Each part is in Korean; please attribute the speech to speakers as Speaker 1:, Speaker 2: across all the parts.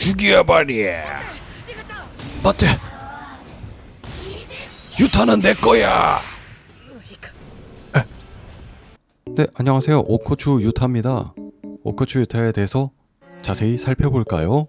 Speaker 1: 죽여버리. 맞대. 유타는 내 거야.
Speaker 2: 네, 안녕하세요. 오코추 유타입니다. 오코추 유타에 대해서 자세히 살펴볼까요?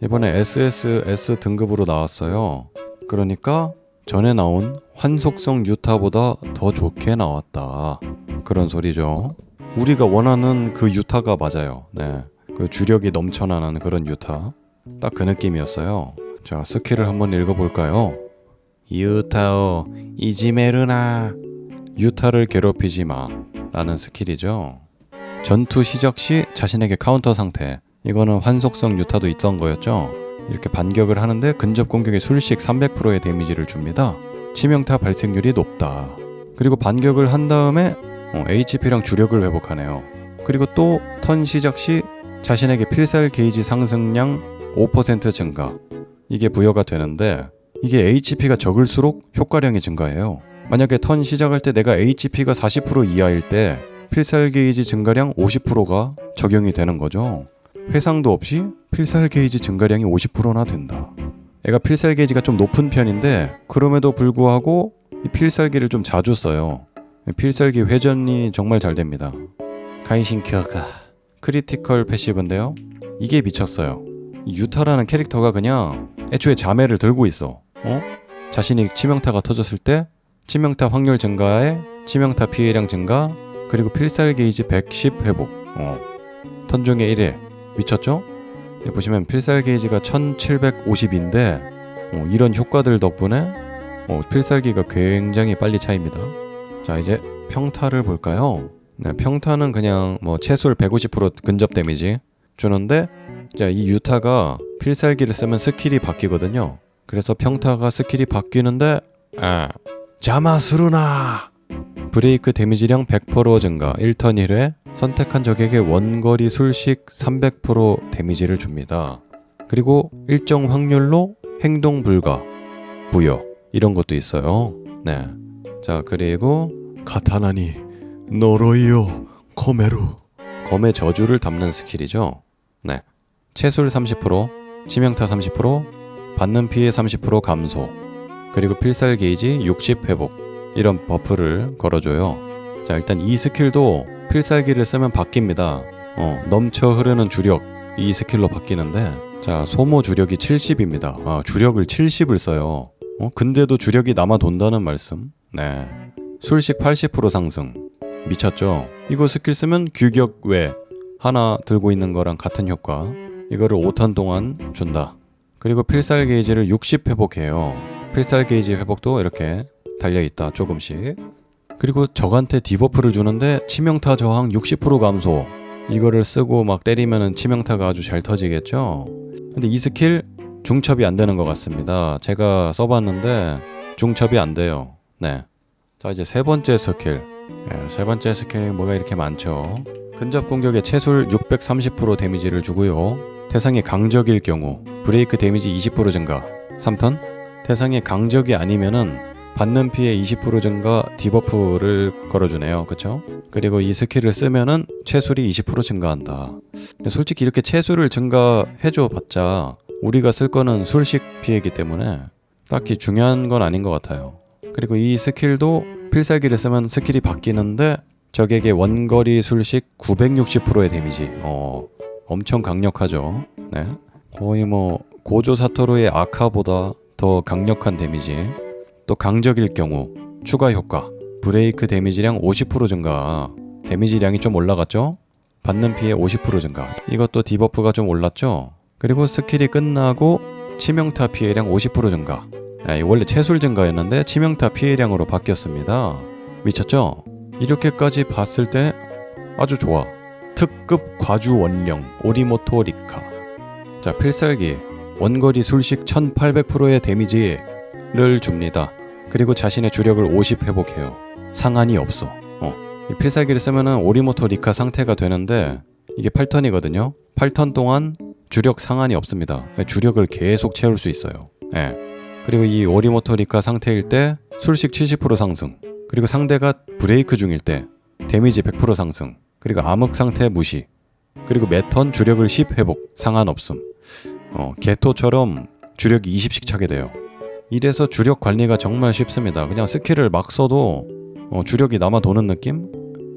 Speaker 2: 이번에 SSS 등급으로 나왔어요. 그러니까 전에 나온 환속성 유타보다 더 좋게 나왔다. 그런 소리죠. 우리가 원하는 그 유타가 맞아요. 네. 그 주력이 넘쳐나는 그런 유타. 딱 그 느낌이었어요. 자, 스킬을 한번 읽어볼까요? 유타오, 이지메르나. 유타를 괴롭히지 마. 라는 스킬이죠. 전투 시작 시 자신에게 카운터 상태. 이거는 환속성 유타도 있던 거였죠. 이렇게 반격을 하는데 근접 공격에 술식 300%의 데미지를 줍니다. 치명타 발생률이 높다. 그리고 반격을 한 다음에 어, HP랑 주력을 회복하네요. 그리고 또 턴 시작 시 자신에게 필살 게이지 상승량 5% 증가. 이게 부여가 되는데 이게 HP가 적을수록 효과량이 증가해요. 만약에 턴 시작할 때 내가 HP가 40% 이하일 때 필살 게이지 증가량 50%가 적용이 되는 거죠. 회상도 없이 필살 게이지 증가량이 50%나 된다. 애가 필살 게이지가 좀 높은 편인데 그럼에도 불구하고 이 필살기를 좀 자주 써요. 필살기 회전이 정말 잘 됩니다. 가이신 켜가 크리티컬 패시브인데요. 이게 미쳤어요. 이 유타라는 캐릭터가 그냥 애초에 자매를 들고 있어. 어? 자신이 치명타가 터졌을 때 치명타 확률 증가에 치명타 피해량 증가 그리고 필살 게이지 110 회복 어. 턴 중에 1회 미쳤죠? 보시면 필살 게이지가 1750인데 어, 이런 효과들 덕분에 어, 필살기가 굉장히 빨리 차입니다 자 이제 평타를 볼까요? 네, 평타는 그냥 뭐 채술 150% 근접 데미지 주는데 자, 이 유타가 필살기를 쓰면 스킬이 바뀌거든요 그래서 평타가 스킬이 바뀌는데 아, 자마스루나 브레이크 데미지량 100% 증가 1턴 1회 선택한 적에게 원거리 술식 300% 데미지를 줍니다. 그리고 일정 확률로 행동 불가 부여 이런 것도 있어요. 네. 자 그리고 카타나니 노로이요 코메루 검의 저주를 담는 스킬이죠. 네. 채술 30% 치명타 30% 받는 피해 30% 감소 그리고 필살 게이지 60 회복 이런 버프를 걸어줘요. 자 일단 이 스킬도 필살기를 쓰면 바뀝니다. 어, 넘쳐 흐르는 주력 이 스킬로 바뀌는데 자 소모 주력이 70입니다. 아, 주력을 70을 써요. 어, 근데도 주력이 남아 돈다는 말씀. 네. 술식 80% 상승. 미쳤죠? 이거 스킬 쓰면 규격 외 하나 들고 있는 거랑 같은 효과. 이거를 5턴 동안 준다. 그리고 필살 게이지를 60 회복해요. 필살 게이지 회복도 이렇게 달려 있다. 조금씩. 그리고 적한테 디버프를 주는데 치명타 저항 60% 감소. 이거를 쓰고 막 때리면은 치명타가 아주 잘 터지겠죠. 근데 이 스킬 중첩이 안 되는 것 같습니다. 제가 써봤는데 중첩이 안 돼요. 네. 자 이제 세 번째 스킬. 네, 세 번째 스킬이 뭐가 이렇게 많죠. 근접 공격에 채술 630% 데미지를 주고요. 대상이 강적일 경우 브레이크 데미지 20% 증가. 3턴. 대상이 강적이 아니면은 받는 피해 20% 증가 디버프를 걸어주네요. 그쵸? 그리고 이 스킬을 쓰면은 채술이 20% 증가한다. 근데 솔직히 이렇게 채술을 증가해줘 봤자 우리가 쓸 거는 술식 피해이기 때문에 딱히 중요한 건 아닌 것 같아요. 그리고 이 스킬도 필살기를 쓰면 스킬이 바뀌는데 적에게 원거리 술식 960%의 데미지. 어, 엄청 강력하죠. 네. 거의 뭐 고조 사토루의 아카보다 더 강력한 데미지. 또 강적일 경우 추가 효과. 브레이크 데미지량 50% 증가. 데미지량이 좀 올라갔죠? 받는 피해 50% 증가. 이것도 디버프가 좀 올랐죠? 그리고 스킬이 끝나고 치명타 피해량 50% 증가. 아, 이거 원래 채술 증가였는데 치명타 피해량으로 바뀌었습니다. 미쳤죠? 이렇게까지 봤을 때 아주 좋아. 특급 과주 원령 오리모토 리카. 자 필살기 원거리 술식 1800%의 데미지를 줍니다. 그리고 자신의 주력을 50 회복해요. 상한이 없어. 어. 이 필살기를 쓰면은 오리모토 리카 상태가 되는데 이게 8턴이거든요. 8턴 동안 주력 상한이 없습니다. 주력을 계속 채울 수 있어요. 예. 그리고 이 오리모토 리카 상태일 때 술식 70% 상승. 그리고 상대가 브레이크 중일 때 데미지 100% 상승. 그리고 암흑 상태 무시. 그리고 매턴 주력을 10 회복. 상한 없음. 어, 게토처럼 주력이 20씩 차게 돼요. 이래서 주력 관리가 정말 쉽습니다. 그냥 스킬을 막 써도 어, 주력이 남아 도는 느낌?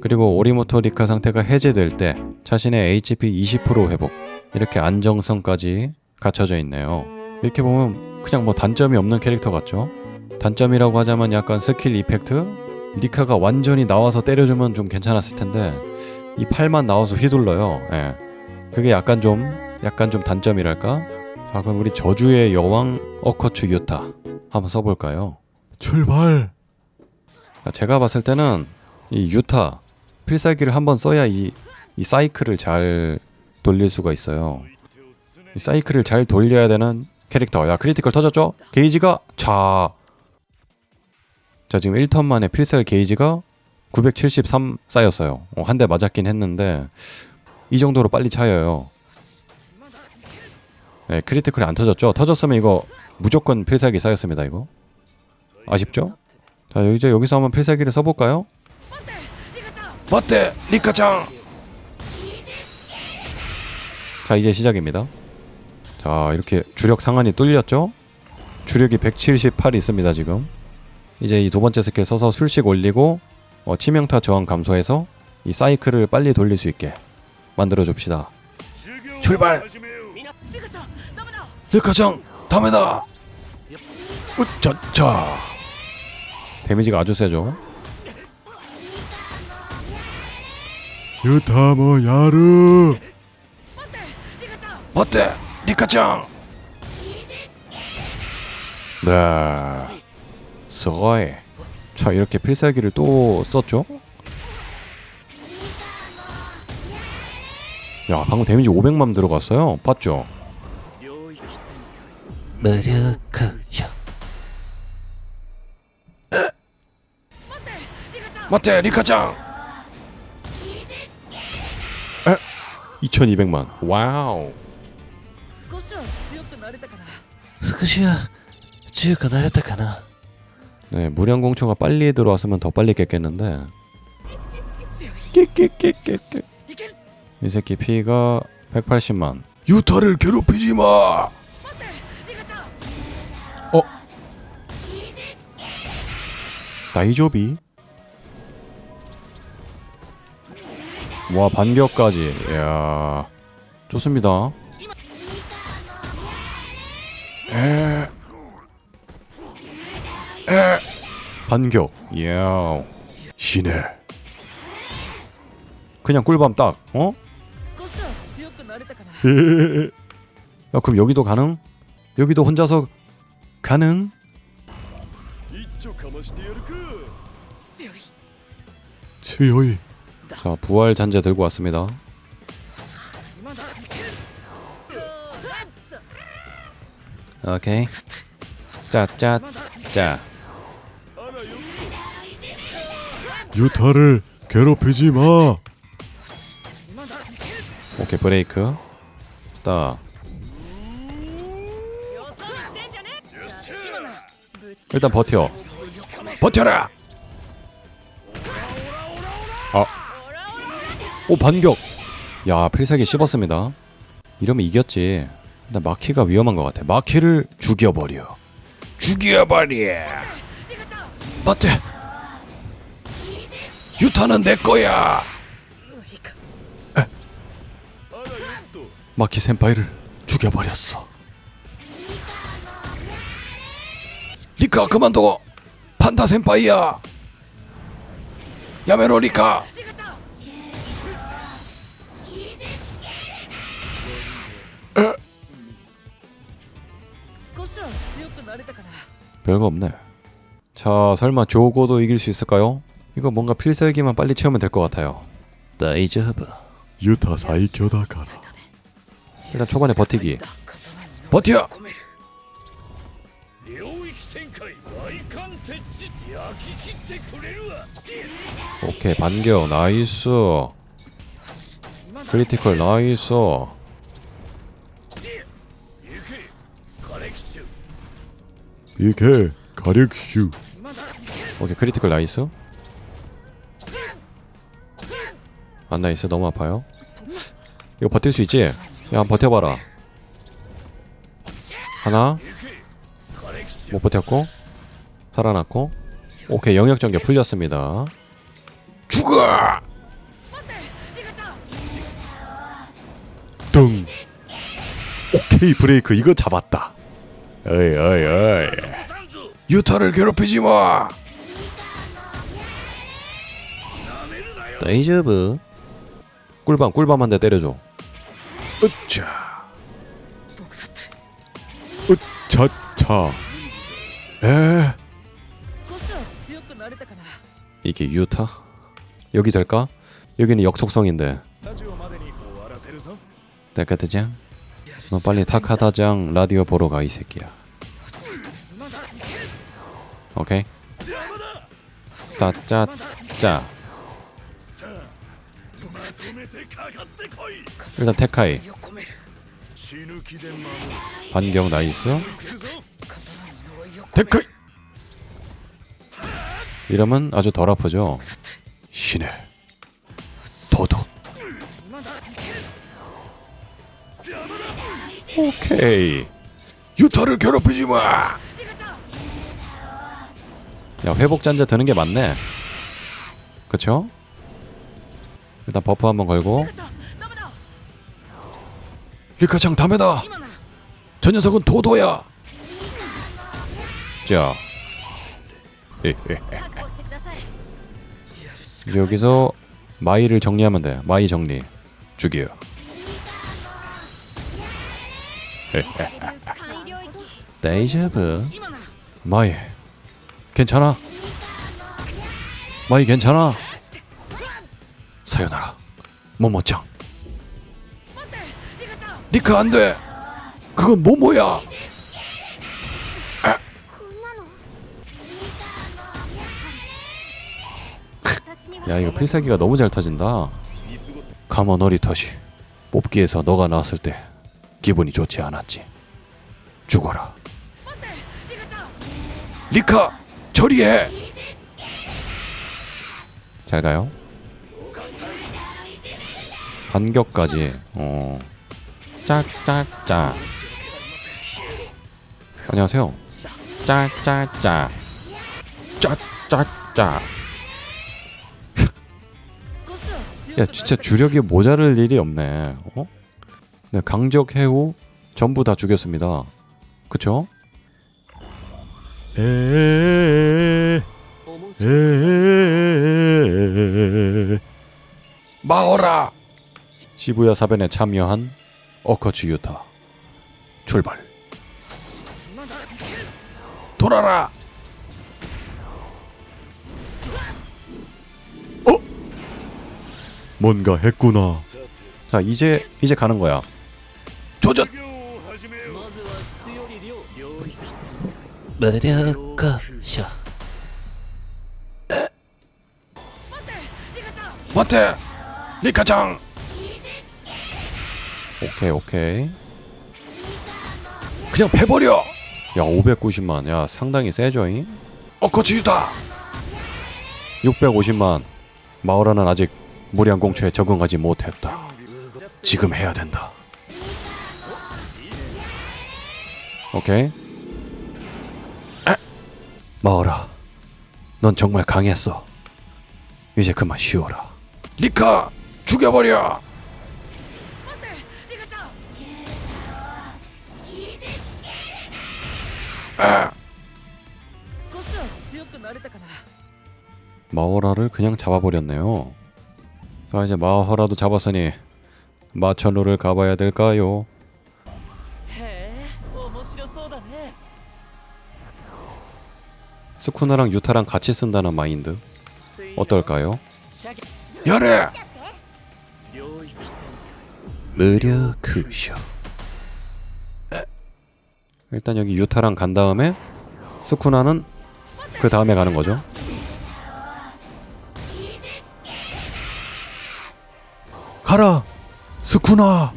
Speaker 2: 그리고 오리모토 리카 상태가 해제될 때 자신의 HP 20% 회복 이렇게 안정성까지 갖춰져 있네요. 이렇게 보면 그냥 뭐 단점이 없는 캐릭터 같죠? 단점이라고 하자면 약간 스킬 이펙트? 리카가 완전히 나와서 때려주면 좀 괜찮았을 텐데 이 팔만 나와서 휘둘러요. 예. 그게 약간 좀 약간 좀 단점이랄까? 자 그럼 우리 저주의 여왕 어커츠 유타 한번 써볼까요? 출발. 제가 봤을 때는 이 유타 필살기를 한번 써야 이, 이 사이클을 잘 돌릴 수가 있어요. 이 사이클을 잘 돌려야 되는 캐릭터. 야 크리티컬 터졌죠? 게이지가 자. 자 지금 1턴 만에 필살 게이지가 973 쌓였어요. 어, 한대 맞았긴 했는데 이 정도로 빨리 차여요. 네, 크리티컬이 안 터졌죠? 터졌으면 이거 무조건 필살기 쌓였습니다. 이거 아쉽죠? 자 이제 여기서 한번 필살기를 써볼까요?
Speaker 1: 맞대 리카짱
Speaker 2: 자 이제 시작입니다. 자 이렇게 주력 상한이 뚫렸죠? 주력이 178 있습니다 지금. 이제 이 두 번째 스킬 써서 술식 올리고 어, 치명타 저항 감소해서 이 사이클을 빨리 돌릴 수 있게 만들어 줍시다.
Speaker 1: 출발 리카짱 다음에다 으차차
Speaker 2: 데미지가 아주 세죠.
Speaker 3: 유타모 야르
Speaker 1: 맞대 리카짱
Speaker 2: 네. 스거이. 자 이렇게 필살기를 또 썼죠? 야 방금 데미지 500만 들어갔어요. 봤죠?
Speaker 1: 무력하여 맞대 리카짱
Speaker 2: 2200만. 와우.
Speaker 1: 스쿠시야 지우가 나랬다카나?
Speaker 2: 네 무량공초가 빨리 들어왔으면 더 빨리 깼겠는데. 깨깨깨깨깨. 이 새끼 피가 180만.
Speaker 1: 유타를 괴롭히지 마!
Speaker 4: 어?
Speaker 2: 나이조비? 와 반격까지. 이야 좋습니다. 반격. 이야.
Speaker 1: 신의.
Speaker 2: 그냥 꿀밤 딱. 어? 야, 그럼 여기도 가능? 여기도 혼자서 가능?
Speaker 3: 츠요이
Speaker 2: 자 부활 잔재 들고 왔습니다 오케이. 짜짜짜.
Speaker 3: 유타를 괴롭히지 마.
Speaker 2: 오케이 브레이크.
Speaker 4: 떠.
Speaker 2: 일단 버텨.
Speaker 1: 버텨라. 아.
Speaker 2: 오 반격. 야 필살기 씹었습니다. 이러면 이겼지. 일단 마키가 위험한 것 같아. 마키를 죽여버려.
Speaker 1: 죽여버려. 맞대. 유타는 내 거야.
Speaker 2: 마키 센파이를 죽여버렸어.
Speaker 1: 리카 그만둬. 판다 센파이야. 야메로 리카.
Speaker 4: 에.
Speaker 2: 별거 없네. 자, 설마 조고도 이길 수 있을까요? 이거 뭔가 필살기만 빨리 채우면 될 것 같아요. 다이저브.
Speaker 3: 유타 사이 교다가라.
Speaker 2: 일단 초반에 버티기.
Speaker 1: 버텨!
Speaker 2: 오케이 반격 나이스 크리티컬 나이스
Speaker 3: 이렇게 가륵슈
Speaker 2: 오케이 크리티컬 나이스. 안 나이스 너무 아파요. 이거 버틸 수 있지? 야 버텨봐라. 하나. 못 버텼고 살아났고. 오케이 영역 전개 풀렸습니다.
Speaker 1: 죽어!
Speaker 2: 등. 오케이 브레이크. 이거 잡았다. 어이 어이 어이.
Speaker 1: 유타를 괴롭히지 마.
Speaker 2: 데이저브. 꿀밤 꿀밤 한 대 때려줘.
Speaker 1: 으차.
Speaker 2: 으차차. 에? 이게 유타? 여기 될까? 여기는 역속성인데. 데카트장 너 빨리 타카다장 라디오 보러 가 이 새끼야. 오케이? 따짜짜. 일단 테카이. 반경 나이스.
Speaker 1: 테카이!
Speaker 2: 이러면 아주 덜 아프죠?
Speaker 1: 신의 도도
Speaker 2: 오케이.
Speaker 1: 유타를 괴롭히지 마.
Speaker 2: 야 회복 잔자 드는 게 맞네. 그쵸? 일단 버프 한번 걸고.
Speaker 1: 리카창 담에다. 저 녀석은 도도야.
Speaker 2: 자. 예, 예. 여기서 마이를 정리하면 돼. 마이 정리. 죽이요. 데이샤브. 마이 괜찮아? 마이 괜찮아?
Speaker 1: 사요나라 모모짱? 니크 안돼! 그건 모모야?
Speaker 2: 야 이거 필살기가 너무 잘 터진다.
Speaker 1: 가모노리 터시 뽑기에서 너가 나왔을 때. 기분이 좋지 않았지. 죽어라. 리카, 처리해.
Speaker 2: 잘 가요. 반격까지. 어. 짝짝짝. 안녕하세요. 짝짝짝. 짝짝짝. 야 진짜 주력이 모자랄 일이 없네. 어? 네, 강적 해우 전부 다 죽였습니다. 그쵸?
Speaker 3: 에
Speaker 1: 마오라!
Speaker 2: 시부야 사변에 참여한 어커츠 유타. 출발.
Speaker 1: 돌아라! 어?
Speaker 3: 뭔가 했구나.
Speaker 2: 자 이제 이제 가는 거야.
Speaker 1: 마력가샤 마테 리카짱!
Speaker 2: 오케이 오케이.
Speaker 1: 그냥 패버려!
Speaker 2: 야 590만. 야 상당히 세죠잉?
Speaker 1: 어커치유다!
Speaker 2: 650만. 마오라는 아직 무리한 공초에 적응하지 못했다.
Speaker 1: 지금 해야 된다.
Speaker 2: 오케이.
Speaker 1: 마오라, 넌 정말 강했어. 이제 그만 쉬어라. 리카, 죽여버려. 아.
Speaker 2: 마오라를 그냥 잡아버렸네요. 자 이제 마오라도 잡았으니 마천루를 가봐야 될까요? 스쿠나랑 유타랑 같이 쓴다는 마인드 어떨까요?
Speaker 1: 열애! 무료 쿠쇼
Speaker 2: 일단 여기 유타랑 간 다음에 스쿠나는 그 다음에 가는 거죠
Speaker 3: 가라 스쿠나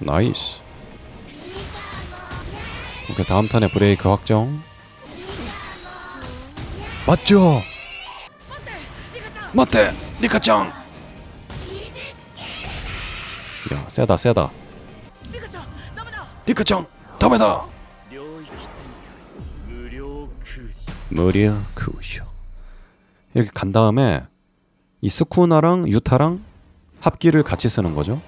Speaker 2: 나이스. 오케이 다음 턴에 브레이크 확정.
Speaker 3: 맞죠?
Speaker 1: 맞대 리카짱.
Speaker 2: 야 세다 세다.
Speaker 1: 리카짱
Speaker 5: 다음에다.
Speaker 2: 무료 쿠쇼 이렇게 간 다음에 이 스쿠나랑 유타랑 합기를 같이 쓰는 거죠?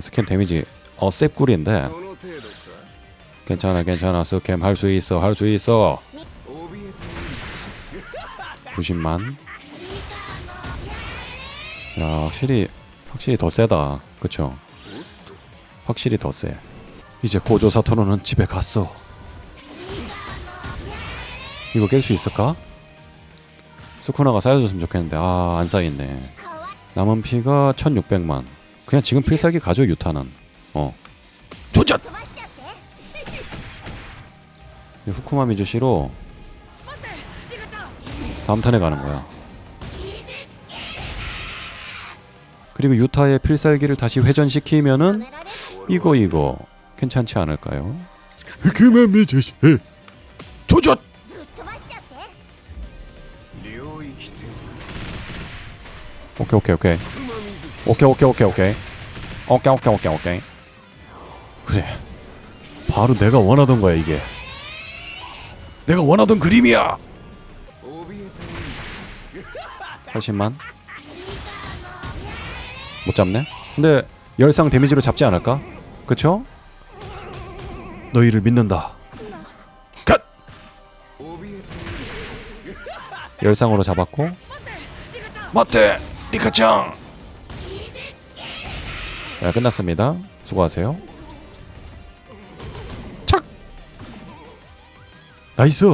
Speaker 2: 스캠 데미지 어 셉 꿀인데 괜찮아 괜찮아. 스캠 할 수 있어 할 수 있어. 90만. 야 확실히 확실히 더 세다. 그쵸? 확실히 더세. 이제 고조 사토로는 집에 갔어. 이거 깰 수 있을까? 스쿠나가 쌓여줬으면 좋겠는데. 아 안 쌓이네. 남은 피가 1600만 그냥 지금 필살기 가져 유탄은 어. 조전 후쿠마 미주시로 다음 탄에 가는 거야. 그리고 유타의 필살기를 다시 회전시키면은 이거 이거. 괜찮지 않을까요?
Speaker 3: 후쿠마 미주시
Speaker 5: 조전
Speaker 2: 오케이 오케이 오케이. 오케이 오케이 오케이 오케이. 오케이 오케이 오케이 오케이. 그래. 바로 내가 원하던 거야 이게.
Speaker 1: 내가 원하던 그림이야!
Speaker 2: 80만? 못 잡네? 근데 열상 데미지로 잡지 않을까? 그쵸?
Speaker 1: 너희를 믿는다. 갓!
Speaker 2: 열상으로 잡았고.
Speaker 1: 맞대 리카짱
Speaker 2: 네, 끝났습니다. 수고하세요. 착! 나이스!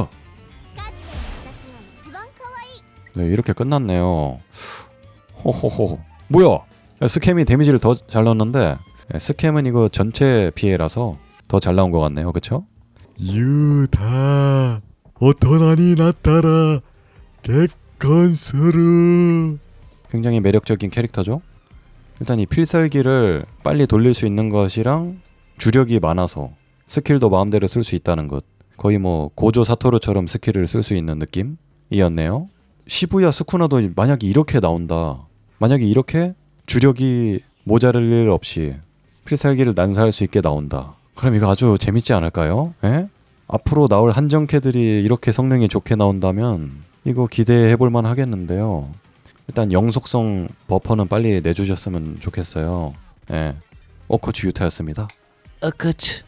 Speaker 2: 네 이렇게 끝났네요. 호호호. 뭐야? 야, 스캠이 데미지를 더 잘 넣었는데 네, 스캠은 이거 전체 피해라서 더 잘 나온 것 같네요. 그쵸?
Speaker 3: 유다 오토나니 나타라 객건스루.
Speaker 2: 굉장히 매력적인 캐릭터죠. 일단 이 필살기를 빨리 돌릴 수 있는 것이랑 주력이 많아서 스킬도 마음대로 쓸 수 있다는 것. 거의 뭐 고조 사토르처럼 스킬을 쓸 수 있는 느낌이었네요. 시부야 스쿠나도 만약에 이렇게 나온다. 만약에 이렇게 주력이 모자랄 일 없이 필살기를 난사할 수 있게 나온다. 그럼 이거 아주 재밌지 않을까요? 예? 앞으로 나올 한정캐들이 이렇게 성능이 좋게 나온다면 이거 기대해 볼만 하겠는데요. 일단 영속성 버퍼는 빨리 내주셨으면 좋겠어요. 예. 오코치 유타였습니다.
Speaker 1: 어커츠